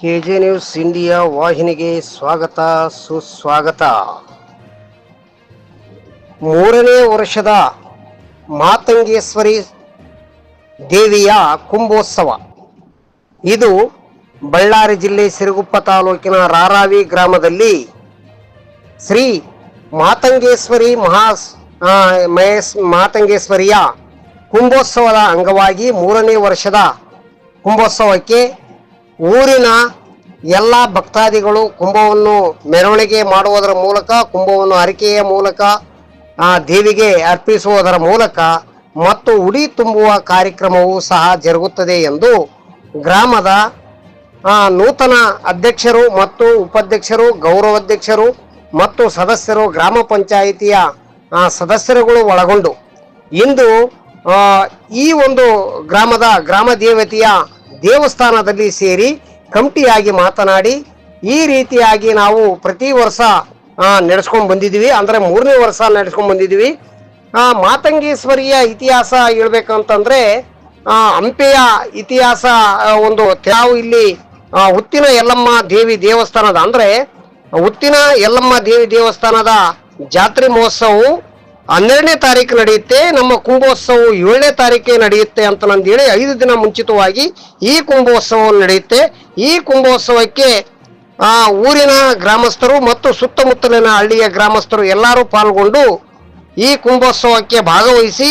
K J news India ವಾಹಿನಿಗೆ ಸ್ವಾಗತ, ಸುಸ್ವಾಗತ. ಮೂರನೇ ವರ್ಷದ ಮಾತಂಗೇಶ್ವರಿ ದೇವಿಯ ಕುಂಭೋತ್ಸವ. ಇದು ಬಳ್ಳಾರಿ ಜಿಲ್ಲೆ ಸಿರುಗುಪ್ಪ ತಾಲೂಕಿನ ರಾರಾವಿ ಗ್ರಾಮದಲ್ಲಿ ಶ್ರೀ ಮಾತಂಗೇಶ್ವರಿ ಮಹಾ ಮಹೇಶ್, ಮಾತಂಗೇಶ್ವರಿಯ ಕುಂಭೋತ್ಸವದ ಅಂಗವಾಗಿ ಮೂರನೇ ವರ್ಷದ ಕುಂಭೋತ್ಸವಕ್ಕೆ ಊರಿನ ಎಲ್ಲ ಭಕ್ತಾದಿಗಳು ಕುಂಭವನ್ನು ಮೆರವಣಿಗೆ ಮಾಡುವುದರ ಮೂಲಕ, ಕುಂಭವನ್ನು ಹರಿಕೆಯ ಮೂಲಕ ದೇವಿಗೆ ಅರ್ಪಿಸುವುದರ ಮೂಲಕ ಮತ್ತು ಉಡಿ ತುಂಬುವ ಕಾರ್ಯಕ್ರಮವೂ ಸಹ ಜರುಗುತ್ತದೆ ಎಂದು ಗ್ರಾಮದ ನೂತನ ಅಧ್ಯಕ್ಷರು ಮತ್ತು ಉಪಾಧ್ಯಕ್ಷರು, ಗೌರವಾಧ್ಯಕ್ಷರು ಮತ್ತು ಸದಸ್ಯರು, ಗ್ರಾಮ ಪಂಚಾಯಿತಿಯ ಸದಸ್ಯರುಗಳು ಒಳಗೊಂಡು ಇಂದು ಈ ಒಂದು ಗ್ರಾಮದ ಗ್ರಾಮ ದೇವತೆಯ ದೇವಸ್ಥಾನದಲ್ಲಿ ಸೇರಿ ಕಮಿಟಿಯಾಗಿ ಮಾತನಾಡಿ ಈ ರೀತಿಯಾಗಿ ನಾವು ಪ್ರತಿ ವರ್ಷ ನಡೆಸ್ಕೊಂಡು ಬಂದಿದ್ದೀವಿ. ಅಂದರೆ ಮೂರನೇ ವರ್ಷ ನಡೆಸ್ಕೊಂಡು ಬಂದಿದ್ದೀವಿ. ಮಾತಂಗೇಶ್ವರಿಯ ಇತಿಹಾಸ ಹೇಳ್ಬೇಕಂತಂದ್ರೆ ಹಂಪೆಯ ಇತಿಹಾಸ ಒಂದು ನಾವು ಇಲ್ಲಿ ಉತ್ತಿನ ಯಲ್ಲಮ್ಮ ದೇವಿ ದೇವಸ್ಥಾನದ. ಅಂದರೆ ಉತ್ತಿನ ಯಲ್ಲಮ್ಮ ದೇವಿ ದೇವಸ್ಥಾನದ ಜಾತ್ರೆ ಮಹೋತ್ಸವವು ಹನ್ನೆರಡನೇ ತಾರೀಕು ನಡೆಯುತ್ತೆ. ನಮ್ಮ ಕುಂಭೋತ್ಸವ ಏಳನೇ ತಾರೀಕೆ ನಡೆಯುತ್ತೆ ಅಂತ ನಂದೇಳಿ ಐದು ದಿನ ಮುಂಚಿತವಾಗಿ ಈ ಕುಂಭೋತ್ಸವ ನಡೆಯುತ್ತೆ. ಈ ಕುಂಭೋತ್ಸವಕ್ಕೆ, ಆ, ಊರಿನ ಗ್ರಾಮಸ್ಥರು ಮತ್ತು ಸುತ್ತಮುತ್ತಲಿನ ಹಳ್ಳಿಯ ಗ್ರಾಮಸ್ಥರು ಎಲ್ಲರೂ ಪಾಲ್ಗೊಂಡು ಈ ಕುಂಭೋತ್ಸವಕ್ಕೆ ಭಾಗವಹಿಸಿ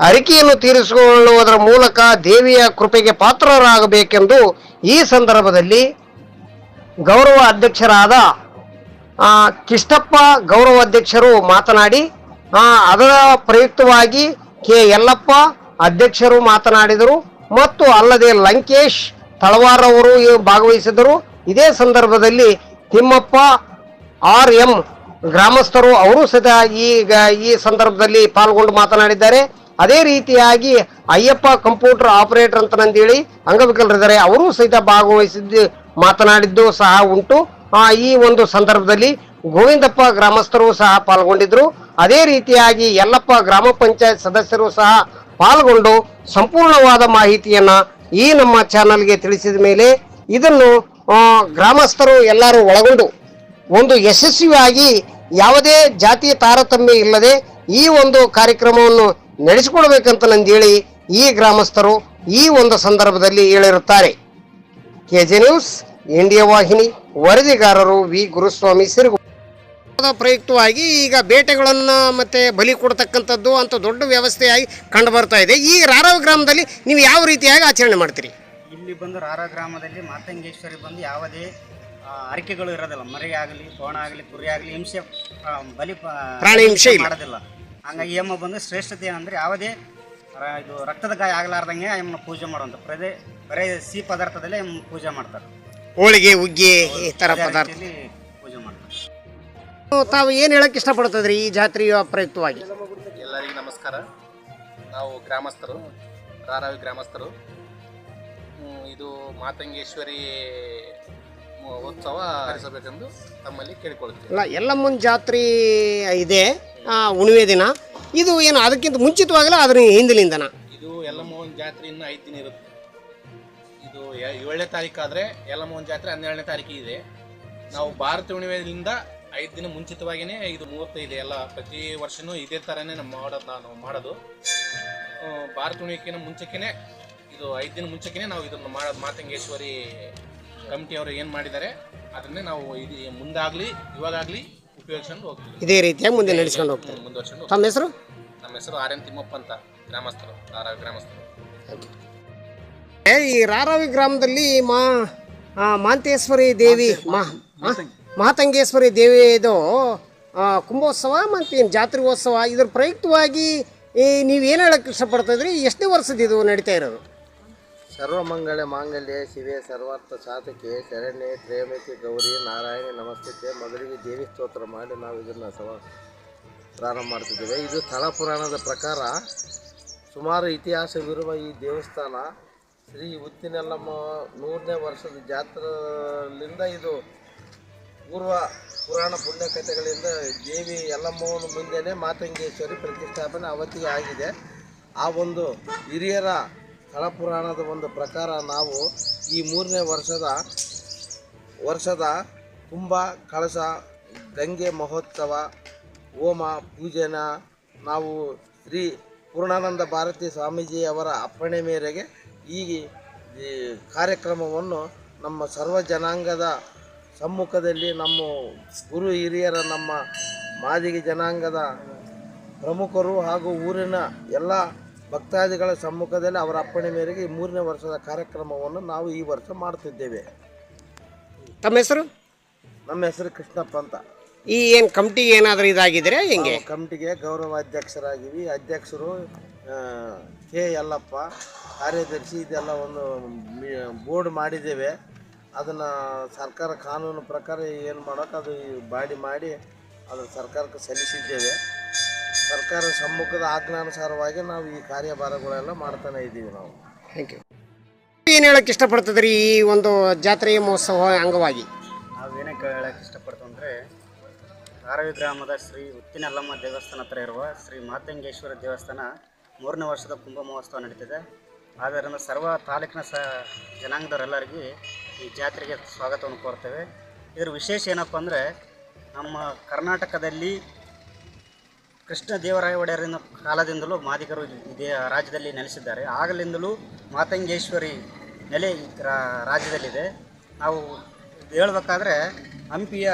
ಅರಿಕೆಯನ್ನು ತೀರಿಸಿಕೊಳ್ಳುವುದರ ಮೂಲಕ ದೇವಿಯ ಕೃಪೆಗೆ ಪಾತ್ರರಾಗಬೇಕೆಂದು ಈ ಸಂದರ್ಭದಲ್ಲಿ ಗೌರವ ಅಧ್ಯಕ್ಷರಾದ ಕಿಷ್ಟಪ್ಪ ಗೌರವ ಅಧ್ಯಕ್ಷರು ಮಾತನಾಡಿ ಅದರ ಪ್ರಯುಕ್ತವಾಗಿ ಕೆ ಯಲ್ಲಪ್ಪ ಅಧ್ಯಕ್ಷರು ಮಾತನಾಡಿದರು ಮತ್ತು ಅಲ್ಲದೆ ಲಂಕೇಶ್ ತಳವಾರ್ ಅವರು ಭಾಗವಹಿಸಿದರು ಇದೇ ಸಂದರ್ಭದಲ್ಲಿ ತಿಮ್ಮಪ್ಪ, ಆರ್ ಎಂ ಗ್ರಾಮಸ್ಥರು ಅವರು ಸಹಿತ ಈಗ ಈ ಸಂದರ್ಭದಲ್ಲಿ ಪಾಲ್ಗೊಂಡು ಮಾತನಾಡಿದ್ದಾರೆ. ಅದೇ ರೀತಿಯಾಗಿ ಅಯ್ಯಪ್ಪ ಕಂಪ್ಯೂಟರ್ ಆಪರೇಟರ್ ಅಂತ ನಂದೇಳಿ ಅಂಗವಿಕಲರಿದ್ದಾರೆ. ಅವರು ಸಹಿತ ಭಾಗವಹಿಸಿದ್ದು ಮಾತನಾಡಿದ್ದು ಸಹ ಉಂಟು. ಈ ಒಂದು ಸಂದರ್ಭದಲ್ಲಿ ಗೋವಿಂದಪ್ಪ ಗ್ರಾಮಸ್ಥರು ಸಹ ಪಾಲ್ಗೊಂಡಿದ್ರು. ಅದೇ ರೀತಿಯಾಗಿ ಯಲ್ಲಪ್ಪ ಗ್ರಾಮ ಪಂಚಾಯತ್ ಸದಸ್ಯರು ಸಹ ಪಾಲ್ಗೊಂಡು ಸಂಪೂರ್ಣವಾದ ಮಾಹಿತಿಯನ್ನ ಈ ನಮ್ಮ ಚಾನಲ್ಗೆ ತಿಳಿಸಿದ ಮೇಲೆ ಇದನ್ನು ಗ್ರಾಮಸ್ಥರು ಎಲ್ಲರೂ ಒಳಗೊಂಡು ಒಂದು ಯಶಸ್ವಿಯಾಗಿ ಯಾವುದೇ ಜಾತಿ ತಾರತಮ್ಯ ಇಲ್ಲದೆ ಈ ಒಂದು ಕಾರ್ಯಕ್ರಮವನ್ನು ನಡೆಸಿಕೊಡ್ಬೇಕಂತ ನಂದೇಳಿ ಈ ಗ್ರಾಮಸ್ಥರು ಈ ಒಂದು ಸಂದರ್ಭದಲ್ಲಿ ಹೇಳಿರುತ್ತಾರೆ. ಕೆಜೆ ನ್ಯೂಸ್, ಇಂಡಿಯಾ ವಾಹಿನಿ, ವರದಿಗಾರರು ವಿ. ಗುರುಸ್ವಾಮಿ, ಸಿರುಗು ಪ್ರಯುಕ್ತವಾಗಿ ಈಗ ಬೇಟೆಗಳನ್ನು ಮತ್ತೆ ಬಲಿ ಕೊಡ್ತಕ್ಕಂಥದ್ದು ಅಂತ ದೊಡ್ಡ ವ್ಯವಸ್ಥೆಯಾಗಿ ಕಂಡು ಬರ್ತಾ ಇದೆ. ಈ ರಾರವ ಗ್ರಾಮದಲ್ಲಿ ನೀವು ಯಾವ ರೀತಿಯಾಗಿ ಆಚರಣೆ ಮಾಡ್ತೀರಿ? ಇಲ್ಲಿ ಬಂದು ರಾರ ಗ್ರಾಮದಲ್ಲಿ ಮಾತಂಗೇಶ್ವರಿ ಬಂದು ಯಾವುದೇ ಅರಿಕೆಗಳು ಇರೋದಿಲ್ಲ. ಮರಿ ಆಗಲಿ ಕೋಣ ಆಗಲಿ ಕುರಿ ಆಗಲಿ ಹಿಂಸೆ ಬಲಿ ಪ್ರಾಣಿ ಹಿಂಸೆ ಮಾಡೋದಿಲ್ಲ. ಹಂಗಾಗಿ ಯಮ್ಮ ಬಂದು ಶ್ರೇಷ್ಠತೆ ಅಂದರೆ ಯಾವುದೇ ಇದು ರಕ್ತದ ಗಾಯ ಆಗಲಾರ್ದಂಗೆ ಎಮ್ಮನ ಪೂಜೆ ಮಾಡುವಂಥ ಪ್ರದೇ ಬರೀ ಸಿಹಿ ಪದಾರ್ಥದಲ್ಲೇ ಪೂಜೆ ಮಾಡ್ತಾರೆ. ಹೋಳಿಗೆ ಉಗ್ಗಿ ಈ ಥರ ಪದಾರ್ಥ. ತಾವು ಏನು ಹೇಳಕ್ಕೆ ಇಷ್ಟಪಡ್ತದ್ರಿ ಈ ಜಾತ್ರೆಯ ಪ್ರಯುಕ್ತವಾಗಿ ಎಲ್ಲರಿಗೂ ನಮಸ್ಕಾರ. ನಾವು ಗ್ರಾಮಸ್ಥರು ರಾರಾವಿ ಗ್ರಾಮಸ್ಥರು. ಹ್ಮ್, ಇದು ಮಾತಂಗೇಶ್ವರಿ ಉತ್ಸವ ಹರಿಸಬೇಕೆಂದು ತಮ್ಮಲ್ಲಿ ಕೇಳಿಕೊಳ್ತೀವಿ ಅಲ್ಲ ಎಲ್ಲಮ್ಮನ ಜಾತ್ರೆ ಇದೆ ಆ, ಹುಣ್ಣಿಮೆ ದಿನ. ಇದು ಏನು ಅದಕ್ಕಿಂತ ಮುಂಚಿತವಾಗಲ್ಲ ಅದ್ರ ಹಿಂದಿನಿಂದನ? ಇದು ಯಲ್ಲಮ್ಮನ ಜಾತ್ರೆ ಇನ್ನು ಐದು ದಿನ ಇರುತ್ತೆ. ಇದು ಏಳನೇ ತಾರೀಕಾದ್ರೆ ಯಲ್ಲಮ್ಮನ ಜಾತ್ರೆ ಹನ್ನೆರಡನೇ ತಾರೀಕಿಗೆ ಇದೆ. ನಾವು ಭಾರತ ಹುಣ್ಣಿಮೆಯಿಂದ ಐದು ದಿನ ಮುಂಚಿತವಾಗಿಯೇ ಇದು ಮುಹೂರ್ತ ಇದೆ ಎಲ್ಲ ಪ್ರತಿ ವರ್ಷನೂ ಇದೇ ಥರನೇ ನಮ್ಮ ಮಾಡೋದು ನಾವು ಮಾಡೋದು. ಭಾರತ ಉಣಿಕೆನ ಮುಂಚೆನೇ ಇದು ಐದು ದಿನ ಮುಂಚೆನೇ ನಾವು ಇದನ್ನು ಮಾಡೋದು ಮಾತಂಗೇಶ್ವರಿ ಕಮಿಟಿಯವರು ಏನು ಮಾಡಿದ್ದಾರೆ ಅದನ್ನೇ ನಾವು ಇದು ಮುಂದಾಗಲಿ ಇವಾಗಲಿ ಉಪಯೋಗಿಸ್ಕೊಂಡು ಹೋಗ್ತೀವಿ. ಇದೇ ರೀತಿಯಾಗಿ ಮುಂದೆ ನಡೆಸ್ಕೊಂಡು ಹೋಗ್ತೀವಿ ಮುಂದುವರ್ಸ್ಕೊಂಡು ತಮ್ಮ ಹೆಸರು? ನಮ್ಮ ಹೆಸರು ಆರ್ ಎನ್ ತಿಮ್ಮಪ್ಪ ಅಂತ ಗ್ರಾಮಸ್ಥರು ಧಾರಾವಿ ಗ್ರಾಮಸ್ಥರು. ಏ, ಈ ರಾರಾವಿ ಗ್ರಾಮದಲ್ಲಿ ಮಾ ಮಾಂತೇಶ್ವರಿ ದೇವಿ ಮಾ? ಮಾತಂಗೇಶ್ವರಿ ದೇವಿ ಇದು ಆ, ಕುಂಭೋತ್ಸವ ಮತ್ತು ಏನು ಜಾತ್ರೋತ್ಸವ ಇದ್ರ ಪ್ರಯುಕ್ತವಾಗಿ ನೀವು ಏನು ಹೇಳಕ್ಕೆ ಇಷ್ಟಪಡ್ತಿದ್ರಿ ಎಷ್ಟೇ ವರ್ಷದ ಇದು ನಡೀತಾ ಇರೋದು? ಸರ್ವಮಂಗಳ ಮಾಂಗಲ್ಯ ಶಿವೆ ಸರ್ವಾರ್ಥ ಸಾಧಕೆ ಶರಣ್ಯ ತ್ರೇಮತಿ ಗೌರಿ ನಾರಾಯಣಿ ನಮಸ್ತೆ. ಮೊದಲಿಗೆ ದೇವಿ ಸ್ತೋತ್ರ ಮಾಡಿ ನಾವು ಇದನ್ನು ಸವ ಪ್ರಾರಂಭ ಮಾಡ್ತಿದ್ದೇವೆ. ಇದು ಸ್ಥಳ ಪುರಾಣದ ಪ್ರಕಾರ ಸುಮಾರು ಇತಿಹಾಸವಿರುವ ಈ ದೇವಸ್ಥಾನ ಶ್ರೀ ಉತ್ತಿನೆಲ್ಲಮ್ಮ ನೂರನೇ ವರ್ಷದ ಜಾತ್ರೆಯಿಂದ ಇದು ಪೂರ್ವ ಪುರಾಣ ಪುಣ್ಯಕಥೆಗಳಿಂದ ದೇವಿ ಎಲ್ಲಮ್ಮವನ ಮುಂದೆನೆ ಮಾತಂಗೇಶ್ವರಿ ಪ್ರತಿಷ್ಠಾಪನೆ ಅವತ್ತಿಗೆ ಆಗಿದೆ. ಆ ಒಂದು ಹಿರಿಯರ ಹಳಪುರಾಣದ ಪುರಾಣದ ಒಂದು ಪ್ರಕಾರ ನಾವು ಈ ಮೂರನೇ ವರ್ಷದ ವರ್ಷದ ಕುಂಭ, ಕಳಸ, ಗಂಗೆ ಮಹೋತ್ಸವ, ಹೋಮ ಪೂಜೆನ ನಾವು ಶ್ರೀ ಪೂರ್ಣಾನಂದ ಭಾರತಿ ಸ್ವಾಮೀಜಿ ಅವರ ಅಪ್ಪಣೆ ಮೇರೆಗೆ ಈ ಕಾರ್ಯಕ್ರಮವನ್ನು ನಮ್ಮ ಸರ್ವ ಜನಾಂಗದ ಸಮ್ಮುಖದಲ್ಲಿ ನಮ್ಮ ಗುರು ಹಿರಿಯರ ನಮ್ಮ ಮಾದಿಗೆ ಜನಾಂಗದ ಪ್ರಮುಖರು ಹಾಗೂ ಊರಿನ ಎಲ್ಲ ಭಕ್ತಾದಿಗಳ ಸಮ್ಮುಖದಲ್ಲಿ ಅವರ ಅಪ್ಪಣೆ ಮೇರೆಗೆ ಈ ಮೂರನೇ ವರ್ಷದ ಕಾರ್ಯಕ್ರಮವನ್ನು ನಾವು ಈ ವರ್ಷ ಮಾಡ್ತಿದ್ದೇವೆ. ತಮ್ಮ ಹೆಸರು? ನಮ್ಮ ಹೆಸರು ಕೃಷ್ಣಪ್ಪ ಅಂತ. ಈ ಏನು ಕಮಿಟಿಗೆ ಏನಾದರೂ ಇದಾಗಿದ್ರೆ ಹೆಂಗೆ? ನಾವು ಕಮಿಟಿಗೆ ಗೌರವ ಅಧ್ಯಕ್ಷರಾಗಿವಿ ಅಧ್ಯಕ್ಷರು ಆ, ಕೆ ಯಲ್ಲಪ್ಪ ಕಾರ್ಯದರ್ಶಿ ಇದೆಲ್ಲ ಒಂದು ಬೋರ್ಡ್ ಮಾಡಿದ್ದೇವೆ. ಅದನ್ನು ಸರ್ಕಾರ ಕಾನೂನು ಪ್ರಕಾರ ಏನು ಮಾಡೋಕೆ ಅದು ಬಾಡಿ ಮಾಡಿ ಅದು ಸರ್ಕಾರಕ್ಕೆ ಸಲ್ಲಿಸಿದ್ದೇವೆ. ಸರ್ಕಾರ ಸಮ್ಮುಖದ ಆಜ್ಞಾನುಸಾರವಾಗಿ ನಾವು ಈ ಕಾರ್ಯಭಾರಗಳೆಲ್ಲ ಮಾಡ್ತಾನೆ ಇದ್ದೀವಿ ನಾವು. ಥ್ಯಾಂಕ್ ಯು ಏನು ಹೇಳಕ್ಕೆ ಇಷ್ಟಪಡ್ತದ್ರಿ ಈ ಒಂದು ಜಾತ್ರೆಯ ಮಹೋತ್ಸವ ಅಂಗವಾಗಿ? ನಾವೇನಕ್ಕೆ ಹೇಳಕ್ಕೆ ಇಷ್ಟಪಡ್ತು ಅಂದರೆ ಕಾರವಿ ಗ್ರಾಮದ ಶ್ರೀ ಉತ್ತಿನಲ್ಲಮ್ಮ ದೇವಸ್ಥಾನ ಹತ್ರ ಇರುವ ಶ್ರೀ ಮಾತಂಗೇಶ್ವರ ದೇವಸ್ಥಾನ ಮೂರನೇ ವರ್ಷದ ಕುಂಭ ಮಹೋತ್ಸವ ನಡೀತಿದೆ. ಆದ್ದರಿಂದ ಸರ್ವ ತಾಲೂಕಿನ ಸ ಜನಾಂಗದವರೆಲ್ಲರಿಗೆ ಈ ಜಾತ್ರೆಗೆ ಸ್ವಾಗತವನ್ನು ಕೋರ್ತೇವೆ. ಇದರ ವಿಶೇಷ ಏನಪ್ಪ ಅಂದರೆ ನಮ್ಮ ಕರ್ನಾಟಕದಲ್ಲಿ ಕೃಷ್ಣ ದೇವರಾಯ ಒಡೆಯರಿನ ಕಾಲದಿಂದಲೂ ಮಾದಿಗರು ಇದೇ ರಾಜ್ಯದಲ್ಲಿ ನೆಲೆಸಿದ್ದಾರೆ. ಆಗಲಿಂದಲೂ ಮಾತಂಗೇಶ್ವರಿ ನೆಲೆ ರಾಜ್ಯದಲ್ಲಿದೆ. ನಾವು ಹೇಳಬೇಕಾದ್ರೆ ಹಂಪಿಯ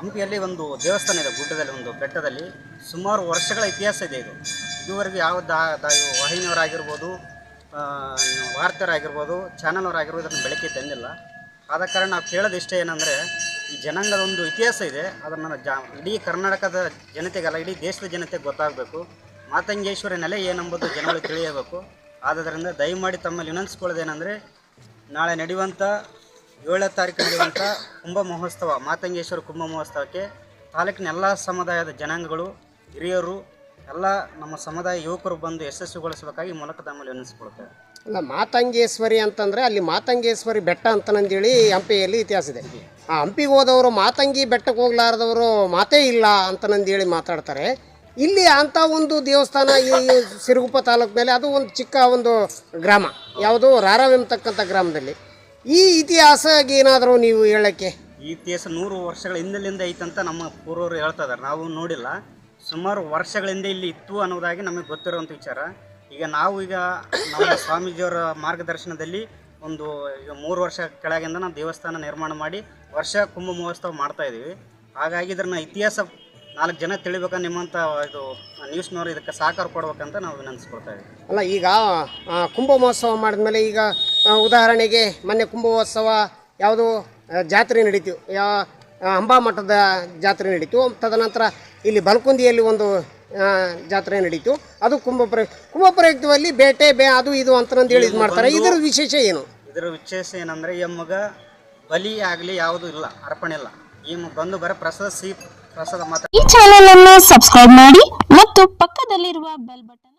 ಹಂಪಿಯಲ್ಲಿ ಒಂದು ದೇವಸ್ಥಾನ ಇದೆ ಗುಡ್ಡದಲ್ಲಿ, ಒಂದು ಬೆಟ್ಟದಲ್ಲಿ. ಸುಮಾರು ವರ್ಷಗಳ ಇತಿಹಾಸ ಇದೆ ಇದು. ಇದುವರೆಗೂ ಯಾವ ದಾ ವಾಹಿನಿಯವರಾಗಿರ್ಬೋದು ವಾರ್ತೆಯರಾಗಿರ್ಬೋದು ಚಾನಲ್ವರಾಗಿರ್ಬೋದು ಅದನ್ನು ಬೆಳಕಿಗೆ ತಂದಿಲ್ಲ. ಆದ ಕಾರಣ ನಾವು ಕೇಳೋದು ಇಷ್ಟ ಏನಂದರೆ, ಈ ಜನಾಂಗದ ಒಂದು ಇತಿಹಾಸ ಇದೆ. ಅದನ್ನು ಜಾ, ಇಡೀ ಕರ್ನಾಟಕದ ಜನತೆಗಲ್ಲ ಇಡೀ ದೇಶದ ಜನತೆಗೆ ಗೊತ್ತಾಗಬೇಕು. ಮಾತಂಗೇಶ್ವರ ನೆಲೆ ಏನೆಂಬುದು ಜನಗಳು ತಿಳಿಯಬೇಕು. ಆದ್ದರಿಂದ ದಯಮಾಡಿ ತಮ್ಮಲ್ಲಿ ವಿನಂತಿಸ್ಕೊಳ್ಳೋದೇನೆಂದರೆ ನಾಳೆ ನಡೆಯುವಂಥ ಏಳನೇ ತಾರೀಕು ನಡೆಯುವಂಥ ಕುಂಭ ಮಹೋತ್ಸವ ಮಾತಂಗೇಶ್ವರ ಕುಂಭ ಮಹೋತ್ಸವಕ್ಕೆ ತಾಲೂಕಿನ ಎಲ್ಲ ಸಮುದಾಯದ ಜನಾಂಗಗಳು, ಹಿರಿಯರು ಎಲ್ಲ ನಮ್ಮ ಸಮುದಾಯ ಯುವಕರು ಬಂದು ಯಶಸ್ವಿಗೊಳಿಸಬೇಕಾಗಿ ಈ ಮೂಲಕ ತಮ್ಮಲ್ಲಿ ವಿನಂತಿಸ್ಕೊಳ್ತೇವೆ ಅಲ್ಲ ಮಾತಂಗೇಶ್ವರಿ ಅಂತಂದರೆ ಅಲ್ಲಿ ಮಾತಂಗೇಶ್ವರಿ ಬೆಟ್ಟ ಅಂತನಂದೇಳಿ ಹಂಪಿಯಲ್ಲಿ ಇತಿಹಾಸ ಇದೆ. ಆ ಹಂಪಿಗೆ ಹೋದವರು ಮಾತಂಗಿ ಬೆಟ್ಟಕ್ಕೆ ಹೋಗ್ಲಾರ್ದವರು ಮಾತೇ ಇಲ್ಲ ಅಂತನಂದೇಳಿ ಮಾತಾಡ್ತಾರೆ. ಇಲ್ಲಿ ಅಂಥ ಒಂದು ದೇವಸ್ಥಾನ ಈ ಸಿರುಗುಪ್ಪ ತಾಲೂಕು ಮೇಲೆ ಅದು ಒಂದು ಚಿಕ್ಕ ಒಂದು ಗ್ರಾಮ ಯಾವುದು ರಾರವ್ ಎಂಬತಕ್ಕಂಥ ಗ್ರಾಮದಲ್ಲಿ. ಈ ಇತಿಹಾಸ ಏನಾದರೂ ನೀವು ಹೇಳೋಕ್ಕೆ? ಈ ಇತಿಹಾಸ ನೂರು ವರ್ಷಗಳ ಹಿಂದಲಿಂದ ಐತಂತ ನಮ್ಮ ಪೂರ್ವರು ಹೇಳ್ತಾ ಇದ್ದಾರೆ. ನಾವು ನೋಡಿಲ್ಲ. ಸುಮಾರು ವರ್ಷಗಳಿಂದ ಇಲ್ಲಿ ಇತ್ತು ಅನ್ನೋದಾಗಿ ನಮಗೆ ಗೊತ್ತಿರುವಂಥ ವಿಚಾರ. ಈಗ ನಾವು ಈಗ ನಮ್ಮ ಸ್ವಾಮೀಜಿಯವರ ಮಾರ್ಗದರ್ಶನದಲ್ಲಿ ಒಂದು ಈಗ ಮೂರು ವರ್ಷ ಕೆಳಗಿಂದ ನಾವು ದೇವಸ್ಥಾನ ನಿರ್ಮಾಣ ಮಾಡಿ ವರ್ಷ ಕುಂಭ ಮಹೋತ್ಸವ ಮಾಡ್ತಾ ಇದ್ದೀವಿ. ಹಾಗಾಗಿ ಇದನ್ನ ಇತಿಹಾಸ ನಾಲ್ಕು ಜನ ತಿಳಿಬೇಕು ನಿಮ್ಮಂಥ ಇದು ನ್ಯೂಸ್ನವ್ರು ಇದಕ್ಕೆ ಸಹಕಾರ ಕೊಡ್ಬೇಕಂತ ನಾವು ವಿನಂತಿಸ್ಕೊಳ್ತಾ ಇದ್ದೀವಿ. ಅಲ್ಲ, ಈಗ ಕುಂಭ ಮಹೋತ್ಸವ ಮಾಡಿದ್ಮೇಲೆ ಈಗ ಉದಾಹರಣೆಗೆ ಮೊನ್ನೆ ಕುಂಭ ಮಹೋತ್ಸವ, ಯಾವುದು ಜಾತ್ರೆ ನಡೀತೀವಿ ಅಂಬಾ ಮಠದ ಜಾತ್ರೆ ನಡೀತು. ತದನಂತರ ಇಲ್ಲಿ ಬಲಕುಂದಿಯಲ್ಲಿ ಒಂದು ಜಾತ್ರೆ ನಡೀತು. ಅದು ಕುಂಭ ಕುಂಭಪ್ರಯುಕ್ತದಲ್ಲಿ ಕುಂಭ ಪ್ರಯುಕ್ತದಲ್ಲಿ ಬೇಟೆ ಬೇ ಅದು ಇದು ಅಂತ ಹೇಳಿ ಇದು ಮಾಡ್ತಾರೆ. ಇದರ ವಿಶೇಷ ಏನು? ಇದರ ವಿಶೇಷ ಏನಂದರೆ ಈ ಮಗ ಬಲಿ ಆಗಲಿ ಯಾವುದೂ ಇಲ್ಲ ಅರ್ಪಣೆ ಇಲ್ಲ. ಈ ಮ- ಬಂದು ಬರೋ ಪ್ರಸಾದ ಸಿ ಪ್ರಸಾದ ಮಾತ್ರ. ಈ ಚಾನೆಲ್ ಅನ್ನು ಸಬ್ಸ್ಕ್ರೈಬ್ ಮಾಡಿ ಮತ್ತು ಪಕ್ಕದಲ್ಲಿರುವ ಬೆಲ್ ಬಟನ್